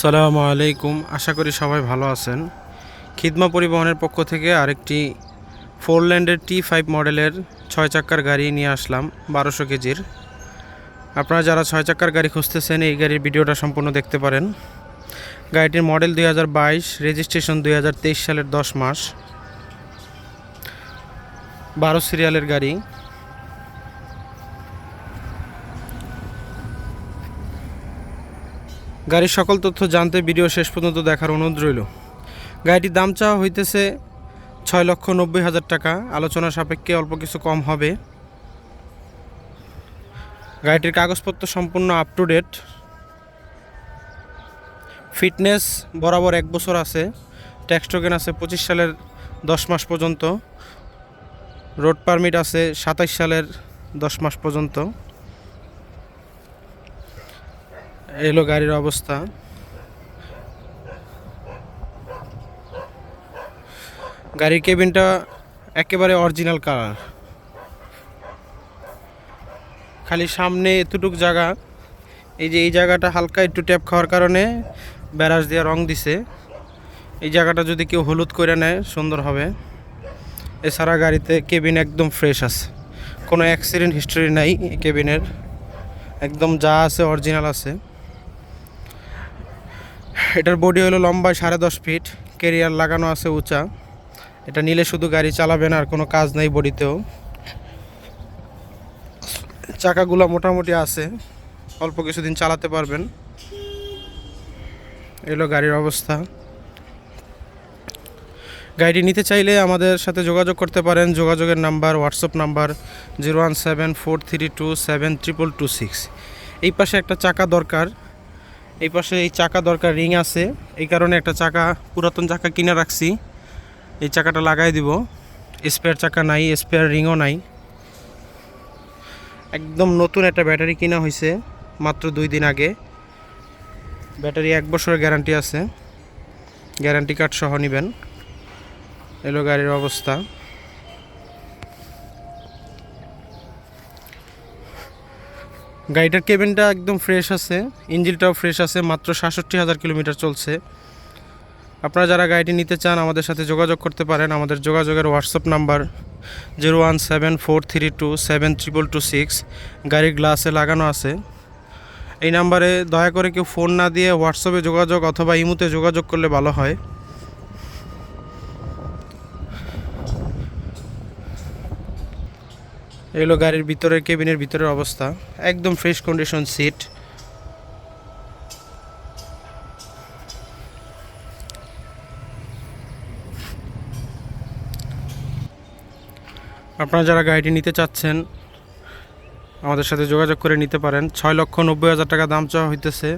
সালামু আলাইকুম। আশা করি সবাই ভালো আছেন। খিদমা পরিবহনের পক্ষ থেকে আরেকটি ফোর ল্যান্ডের টি ফাইভ মডেলের ছয় চাক্কার গাড়ি নিয়ে আসলাম বারোশো কেজির। আপনারা যারা ছয় চাক্কার গাড়ি খুঁজতেছেন, এই গাড়ির ভিডিওটা সম্পূর্ণ দেখতে পারেন। গাড়িটির মডেল দুই হাজার বাইশ, রেজিস্ট্রেশন দুই হাজার তেইশ সালের দশ মাস। বারো সিরিয়ালের গাড়ি। গাড়ির সকল তথ্য জানতে ভিডিও শেষ পর্যন্ত দেখার অনুরোধ রইল। গাড়িটির দাম চাওয়া হইতেছে ছয় লক্ষ নব্বই হাজার টাকা। আলোচনা সাপেক্ষে অল্প কিছু কম হবে। গাড়িটির কাগজপত্র সম্পূর্ণ আপ টু ডেট ফিটনেস বরাবর এক বছর আছে। ট্যাক্স টোকেন আছে পঁচিশ সালের দশ মাস পর্যন্ত। রোড পারমিট আছে সাতাইশ সালের দশ মাস পর্যন্ত। এলো গাড়ির অবস্থা। গাড়ির কেবিনটা একেবারে অরিজিনাল কালার খালি সামনে এতটুক জায়গা। এই যে এই জায়গাটা হালকা একটু ট্যাপ খাওয়ার কারণে ব্যারাজ দিয়ে রং দিছে। এই জায়গাটা যদি কেউ হলুদ করে নেয়, সুন্দর হবে। এছাড়া গাড়িতে কেবিন একদম ফ্রেশ আছে। কোনো অ্যাক্সিডেন্ট হিস্টোরি নাই কেবিনের। একদম যা আছে অরিজিনাল আছে। এটার বডি হলো লম্বায় সাড়ে দশ ফিট কেরিয়ার লাগানো আছে উঁচা। এটা নিলে শুধু গাড়ি চালাবেন আর কোনো কাজ নেই বডিতেও চাকাগুলো মোটামুটি আছে, অল্প কিছুদিন চালাতে পারবেন। এলো গাড়ির অবস্থা। গাড়িটি নিতে চাইলে আমাদের সাথে যোগাযোগ করতে পারেন, যোগাযোগের number, WhatsApp number, zero one seven four three two seven triple two six. এই পাশে একটা চাকা দরকার এই পাশে এই চাকা দরকার, রিং আছে। এই কারণে একটা চাকা, পুরাতন চাকা কিনে রাখছি। এই চাকাটা লাগাই দিব। স্পেয়ার চাকা নাই, স্পেয়ার রিংও নাই। একদম নতুন একটা ব্যাটারি কিনা হয়েছে মাত্র দুই দিন আগে। ব্যাটারি এক বছরের গ্যারান্টি আছে। গ্যারান্টি কার্ড সহ নেবেন। এলো গাড়ির অবস্থা। গাড়িটার কেবিনটা একদম ফ্রেশ আছে, ইঞ্জিনটাও ফ্রেশ আছে, মাত্র সাতষট্টি হাজার কিলোমিটার চলছে। আপনারা যারা গাড়িটি নিতে চান, আমাদের সাথে যোগাযোগ করতে পারেন। আমাদের যোগাযোগের WhatsApp number zero one seven four three two seven triple two six গাড়ির গ্লাসে লাগানো আছে। এই নাম্বারে দয়া করে কেউ ফোন না দিয়ে হোয়াটসঅ্যাপে যোগাযোগ অথবা ইমুতে যোগাযোগ করলে ভালো হয়। এগুলো গাড়ির ভিতরের কেবিনের ভিতরের অবস্থা। একদম ফ্রেশ কন্ডিশন সিট আপনারা যারা গাড়িটি নিতে চাচ্ছেন, আমাদের সাথে যোগাযোগ করে নিতে পারেন। ছয় লক্ষ নব্বই হাজার টাকা দাম চাওয়া হইতেছে।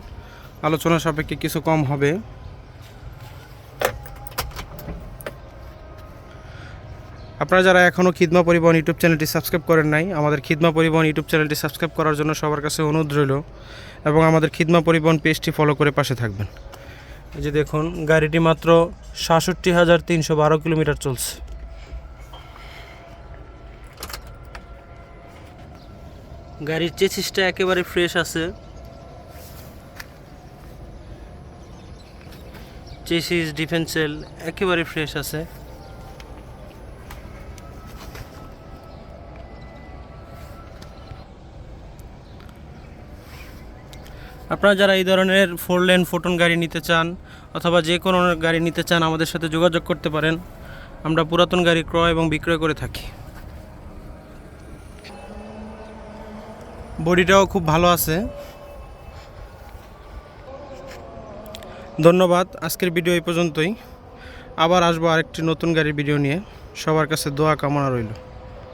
আলোচনা সাপেক্ষে কিছু কম হবে। আপনারা যারা এখনও খিদমা পরিবহন ইউটিউব চ্যানেলটি সাবস্ক্রাইব করেন নাই, আমাদের খিদমা পরিবহন ইউটিউব চ্যানেলটি সাবস্ক্রাইব করার জন্য সবার কাছে অনুরোধ রইল এবং আমাদের খিদমা পরিবহন পেজটি ফলো করে পাশে থাকবেন। এই যে দেখুন, গাড়িটি মাত্র সাতষট্টি হাজার তিনশো বারো কিলোমিটার চলছে। গাড়ির চেসিসটা একেবারে ফ্রেশ আছে। চেসিস, ডিফেন্সেল একেবারে ফ্রেশ আছে। আপনারা যারা এই ধরনের ফোর লেন ফোটন গাড়ি নিতে চান, অথবা যে কোনো গাড়ি নিতে চান, আমাদের সাথে যোগাযোগ করতে পারেন। আমরা পুরাতন গাড়ি ক্রয় এবং বিক্রয় করে থাকি। বডিটাও খুব ভালো আছে। ধন্যবাদ, আজকের ভিডিও এই পর্যন্তই। আবার আসব আরেকটি নতুন গাড়ির ভিডিও নিয়ে। সবার কাছে দোয়া কামনা রইল।